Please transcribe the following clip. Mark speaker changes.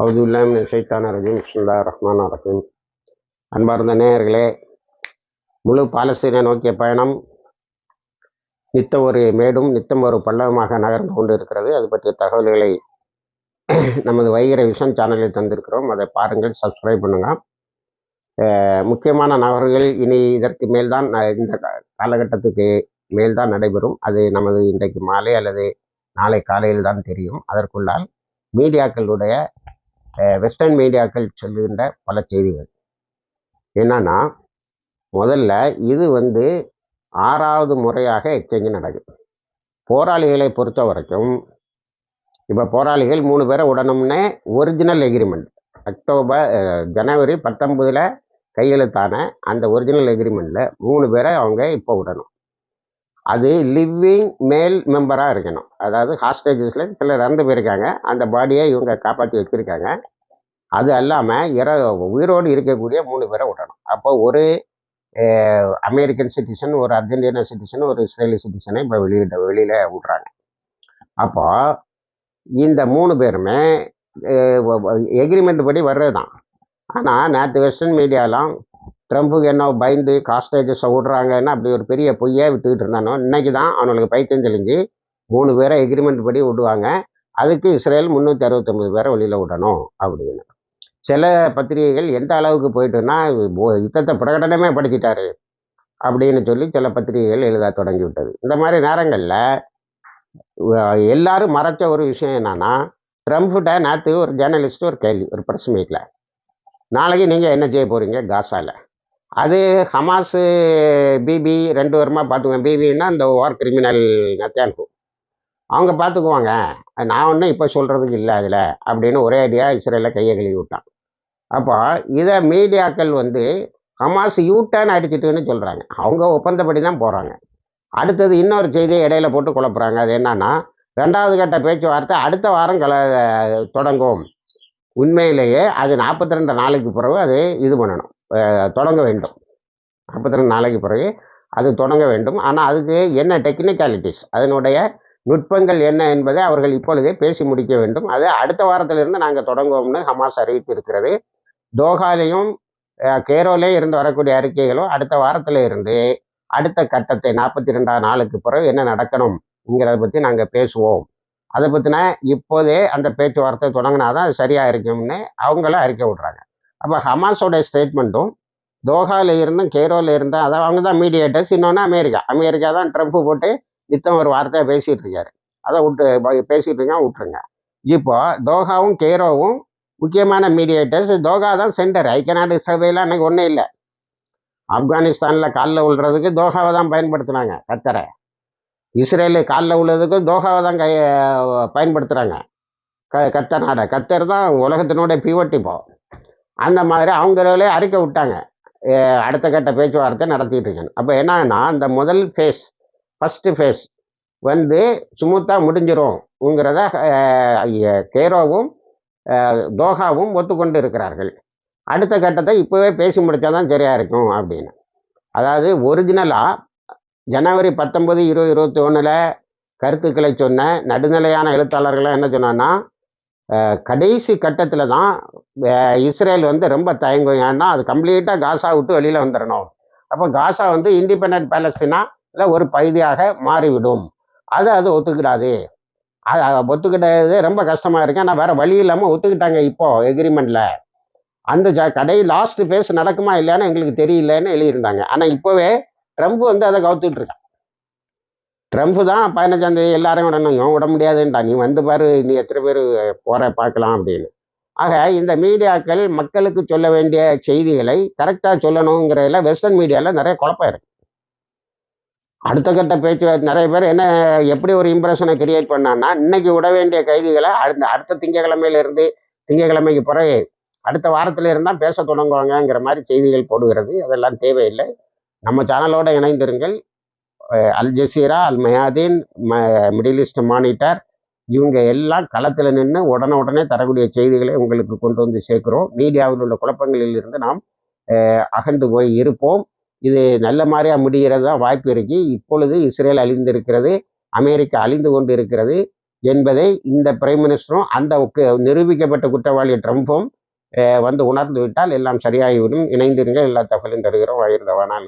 Speaker 1: அவுதுல்லாமின் சைத்தான ரஜீம் சுல்லா ரஹ்மான் ரஹீம். அன்பார்ந்த நேயர்களே முழு பாலஸ்தீனை நோக்கிய பயணம் நித்தம் ஒரு மேடும் நித்தம் ஒரு பள்ளமாக நகர்ந்து கொண்டு இருக்கிறது அது பற்றிய தகவல்களை நமது வைகிற விஷன் சேனலில் தந்திருக்கிறோம். அதை பாருங்கள் சப்ஸ்கிரைப் பண்ணுங்க. முக்கியமான நகர்கள் இனி இதற்கு மேல்தான் ந- இந்த காலகட்டத்துக்கு மேல்தான் நடைபெறும். அது நமது இன்றைக்கு மாலை அல்லது நாளை காலையில் தான் தெரியும். அதற்குள்ளால் மீடியாக்களுடைய வெஸ்டர்ன் மீடியாக்கள் சொல்லுகின்ற பல செய்திகள். என்னன்னா முதல்ல இது வந்து ஆறாவது முறையாக எக்ஸ்சேஞ்சு நடக்குது. போராளிகளை பொறுத்த வரைக்கும் இப்போ போராளிகள் மூணு பேரை உடனும்னே ஒரிஜினல் எக்ரிமெண்ட் அக்டோபர் ஜனவரி பத்தொன்பதில் கையெழுத்தான அந்த ஒரிஜினல் எக்ரிமெண்ட்டில் மூணு பேரை அவங்க இப்போ விடணும் அது லிவிங் மேல் மெம்பராக இருக்கணும். அதாவது ஹாஸ்டேஜஸில் சிலர் இறந்து போயிருக்காங்க. அந்த பாடியை இவங்க காப்பாற்றி வச்சுருக்காங்க. அது அல்லாமல் இற உயிரோடு இருக்கக்கூடிய மூணு பேரை விடணும். அப்போ ஒரு அமெரிக்கன் சிட்டிசன் ஒரு அர்ஜென்டினா சிட்டிசன் ஒரு இஸ்ரேலி சிட்டிசனை இப்போ வெளியிட வெளியில் விட்றாங்க. அப்போ இந்த மூணு பேருமே எக்ரிமெண்ட் படி வர்றது தான் ஆனால் நேற்று வெஸ்டர்ன் மீடியாலாம் ட்ரம்ப்புக்கு என்ன பயந்து காஸ்டேஜஸை விட்றாங்கன்னு அப்படி ஒரு பெரிய பொய்யே விட்டுக்கிட்டு இருந்தானோ இன்னைக்கு தான் அவனுக்கு பைத்தியம் தெளிஞ்சு மூணு பேரை எக்ரிமெண்ட் படி விடுவாங்க. அதுக்கு இஸ்ரேல் முந்நூற்றி அறுபத்தொம்பது பேரை வெளியில் விடணும் அப்படின்னு. சில பத்திரிகைகள் எந்த அளவுக்கு போயிட்டுன்னா யுத்தத்தை பிரகடனமே படுத்திட்டாரு அப்படின்னு சொல்லி சில பத்திரிகைகள் எழுத தொடங்கி விட்டது. இந்த மாதிரி நேரங்களில் எல்லாரும் மறைச்ச ஒரு விஷயம் என்னன்னா ட்ரம்ப்கிட்ட நேற்று ஒரு ஜேர்னலிஸ்ட் ஒரு கேள்வி ஒரு ப்ரெஸ் மீட்டில் நாளைக்கு நீங்கள் என்ன செய்ய போகிறீங்க காசாவில் அது ஹமாஸு பிபி ரெண்டு வருமா பார்த்துக்குவேன். பிபின்னா இந்த ஓர் கிரிமினல் நத்தியான்கு அவங்க பார்த்துக்குவாங்க. நான் ஒன்றும் இப்போ சொல்கிறதுக்கு இல்லை அதில் அப்படின்னு ஒரே அடியாக இஸ்ரேலில் கையை கழுவி விட்டான். அப்போ இதை மீடியாக்கள் வந்து ஹமாஸ் யூட்டர்ன் அடிச்சிட்டுன்னு சொல்கிறாங்க அவங்க ஒப்பந்தப்படி தான் போகிறாங்க அடுத்தது இன்னொரு செய்தியை இடையில போட்டு குழப்புறாங்க. அது என்னன்னா ரெண்டாவது கட்ட பேச்சுவார்த்தை அடுத்த வாரம் கல தொடங்கும். உண்மையிலேயே அது நாற்பத்தி ரெண்டு நாளைக்கு பிறகு அது இது பண்ணணும். தொடங்க வேண்டும். நாற்பத்தி ரெண்டு நாளைக்கு பிறகு அது தொடங்க வேண்டும். ஆனால் அதுக்கு என்ன டெக்னிக்காலிட்டிஸ் அதனுடைய நுட்பங்கள் என்ன என்பதை அவர்கள் இப்பொழுதே பேசி முடிக்க வேண்டும். அது அடுத்த வாரத்திலிருந்து நாங்கள் தொடங்குவோம்னு ஹமாஸ் அறிவித்திருக்கிறது. தோஹாலையும் கேரோலே இருந்து வரக்கூடிய அறிக்கைகளும் அடுத்த வாரத்தில் இருந்து அடுத்த கட்டத்தை நாற்பத்தி ரெண்டாம் நாளுக்கு பிறகு என்ன நடக்கணும்ங்கிறத பற்றி நாங்கள் பேசுவோம். அதை பற்றின இப்போதே அந்த பேச்சுவார்த்தை தொடங்கினா தான் அது சரியாக இருக்கும்னு அவங்களும் அறிக்கை விட்றாங்க. அப்போ ஹமாஸோட ஸ்டேட்மெண்ட்டும் தோஹாவில் இருந்தும் கேரோவில் இருந்தும் அதாவது அவங்க தான் மீடியேட்டர்ஸ் இன்னொன்று அமெரிக்கா. அமெரிக்கா தான் ட்ரம்ப் போட்டு நித்தம் ஒரு வார்த்தையாக பேசிகிட்டு இருக்காரு அதை விட்டு பேசிகிட்டு இருக்கா விட்டுருங்க. இப்போ தோஹாவும் கேரோவும் முக்கியமான மீடியேட்டர்ஸ் தோஹா தான் சென்டர் ஐக்கிய நாடு சபையில் அன்னைக்கு ஒன்றும் இல்லை. ஆப்கானிஸ்தானில் காலில் விழுறதுக்கு தோஹாவை தான் பயன்படுத்துனாங்க கத்தரை. இஸ்ரேலு காலில் உள்ளதுக்கும் தோஹாவை தான் கை பயன்படுத்துகிறாங்க க கத்தர் நாடை. கத்தர் தான் உலகத்தினுடைய பிவட் இப்போ. அந்த மாதிரி அவங்களே அறிக்கை விட்டாங்க. அடுத்த கட்ட பேச்சுவார்த்தை நடத்திட்டு இருக்கேன். அப்போ என்னன்னா அந்த முதல் ஃபேஸ் ஃபஸ்ட்டு ஃபேஸ் வந்து சுமூத்தாக முடிஞ்சிரும்ங்கிறத கேரோவும் தோஹாவும் ஒத்துக்கொண்டு இருக்கிறார்கள். அடுத்த கட்டத்தை இப்போவே பேசி முடித்தா தான் சரியாக இருக்கும் அப்படின்னு. அதாவது ஒரிஜினலாக ஜனவரி பத்தொம்பது இருபது இருபத்தி ஒன்றில் கருத்துக்களை சொன்ன நடுநிலையான எழுத்தாளர்கள்லாம் என்ன சொன்னான்னா கடைசி கட்டத்தில் தான் இஸ்ரேல் வந்து ரொம்ப தயங்கும். ஏன்னா அது கம்ப்ளீட்டாக காசா விட்டு வெளியில் வந்துடணும் அப்போ காசா வந்து இண்டிபெண்ட் பேலஸ்தீனா இல்லை ஒரு பகுதியாக மாறிவிடும். அது அது ஒத்துக்கிடாது. அது ஒத்துக்கிட்டது ரொம்ப கஷ்டமாக இருக்கு. ஆனால் வேறு வழி இல்லாமல் ஒத்துக்கிட்டாங்க இப்போது எக்ரிமெண்ட்டில் அந்த ஜ கடை லாஸ்ட் பேஸ் நடக்குமா இல்லையான்னு எங்களுக்கு தெரியலன்னு எழுதியிருந்தாங்க. ஆனால் இப்போவே ட்ரம்ப் வந்து அதை கவுத்துட்ருக்கேன் ட்ரம்ப் தான் பதினஞ்சாந்தேதி எல்லாரையும் விடணும் இவன் விட முடியாதுன்டா நீ வந்து பாரு நீ எத்தனை பேர் போற பார்க்கலாம் அப்படின்னு. ஆக இந்த மீடியாக்கள் மக்களுக்கு சொல்ல வேண்டிய செய்திகளை கரெக்டாக சொல்லணுங்கிறதுல வெஸ்டர்ன் மீடியாவில் நிறைய குழப்பம் இருக்கு. அடுத்த கட்ட பேச்சு நிறைய பேர் என்ன எப்படி ஒரு இம்ப்ரெஷனை கிரியேட் பண்ணான்னா இன்னைக்கு விட வேண்டிய கைதிகளை அடுத்த அடுத்த திங்கக்கிழமையிலிருந்து திங்கக்கிழமைக்கு பிறகு அடுத்த வாரத்துல இருந்தால் பேச தொடங்குவாங்கங்கிற மாதிரி செய்திகள் போடுகிறது. அதெல்லாம் தேவையில்லை. நம்ம சேனலோடு இணைந்திருங்கள். அல் ஜசீரா அல் மயாதீன் ம மிடில் ஈஸ்ட் மானிட்டர் இவங்க எல்லாம் களத்தில் நின்று உடனே உடனே தரக்கூடிய செய்திகளை உங்களுக்கு கொண்டு வந்து சேர்க்கிறோம். மீடியாவில் உள்ள குழப்பங்களில் இருந்து நாம் அஹ், அகன்று போய் இருப்போம். இது நல்ல மாதிரியாக முடிகிறது தான் வாய்ப்பு இருக்கு. இப்பொழுது இஸ்ரேல் அழிந்திருக்கிறது அமெரிக்கா அழிந்து கொண்டு இருக்கிறது என்பதை இந்த பிரைம் மினிஸ்டரும் அந்த நிரூபிக்கப்பட்ட குற்றவாளி ட்ரம்ப்பும் வந்து உணர்ந்து விட்டால் எல்லாம் சரியாகிவிடும். இணைந்திருங்கள். எல்லா தகவலும் தருகிறோம். ஆயிருந்தவானால்